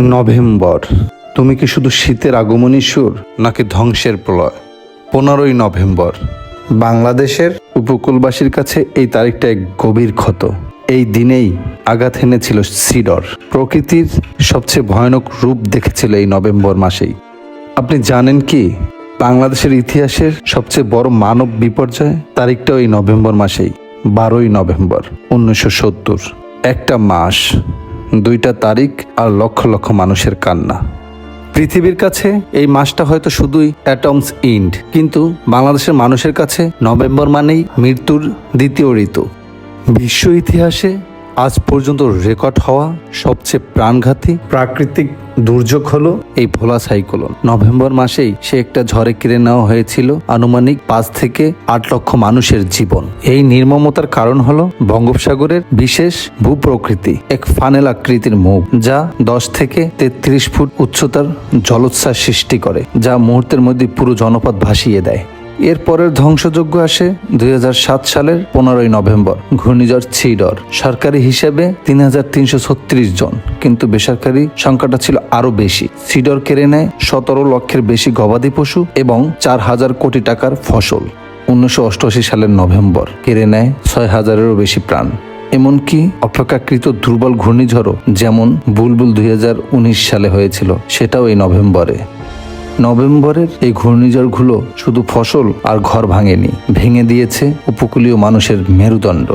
November. তুমি কি শুধু শীতের আগমনী সুর, নাকি ধ্বংসের প্রলয়? পনেরোই নভেম্বর। বাংলাদেশের উপকূলবাসীর কাছে এই তারিখটা এক গভীর ক্ষত। এই দিনেই আঘাত হেনেছিল সিডর। প্রকৃতির সবচেয়ে ভয়ানক রূপ দেখেছিল এই নভেম্বর মাসেই। আপনি জানেন কি, বাংলাদেশের ইতিহাসের সবচেয়ে বড় মানব বিপর্যয় তারিখটা ওই নভেম্বর মাসেই, বারোই নভেম্বর, উনিশশো সত্তর। একটা মাস। দুইটা তারিখ আর লক্ষ লক্ষ মানুষের কান্না। পৃথিবীর কাছে এই মাসটা হয়তো শুধুই অ্যাটমস ইন্ড, কিন্তু বাংলাদেশের মানুষের কাছে নভেম্বর মানেই মৃত্যুর দ্বিতীয় ঋতু। বিশ্ব ইতিহাসে আজ পর্যন্ত রেকর্ড হওয়া সবচেয়ে প্রাণঘাতী প্রাকৃতিক দুর্যোগ হলো এই ভোলা সাইক্লোন। নভেম্বর মাসেই সে একটা ঝড়ে কেড়ে নেওয়া হয়েছিল আনুমানিক পাঁচ থেকে আট লক্ষ মানুষের জীবন। এই নির্মমতার কারণ হলো বঙ্গোপসাগরের বিশেষ ভূপ্রকৃতি, এক ফানেল আকৃতির মুখ, যা দশ থেকে তেত্রিশ ফুট উচ্চতার জলোচ্ছ্বাস সৃষ্টি করে, যা মুহূর্তের মধ্যে পুরো জনপদ ভাসিয়ে দেয়। এর পরের ধ্বংসযজ্ঞ আসে দুই হাজার সাত সালের পনেরোই নভেম্বর, ঘূর্ণিঝড় ছিডর। সরকারি হিসেবে তিন হাজার তিনশো ছত্রিশ জন, কিন্তু বেসরকারি সংখ্যাটা ছিল আরও বেশি। সিডর কেড়ে নেয় সতেরো লক্ষের বেশি গবাদি পশু এবং চার হাজার কোটি টাকার ফসল। উনিশশো অষ্টআশি সালের নভেম্বর, কেড়ে নেয় ছয় হাজারেরও বেশি প্রাণ। এমনকি অপেক্ষাকৃত দুর্বল ঘূর্ণিঝড়ও যেমন বুলবুল দুই হাজার উনিশ সালে হয়েছিল, সেটাও এই নভেম্বরে। নভেম্বরের এই ঘূর্ণিঝড়গুলো শুধু ফসল আর ঘর ভাঙেনি ভেঙে দিয়েছে উপকূলীয় মানুষের মেরুদণ্ড।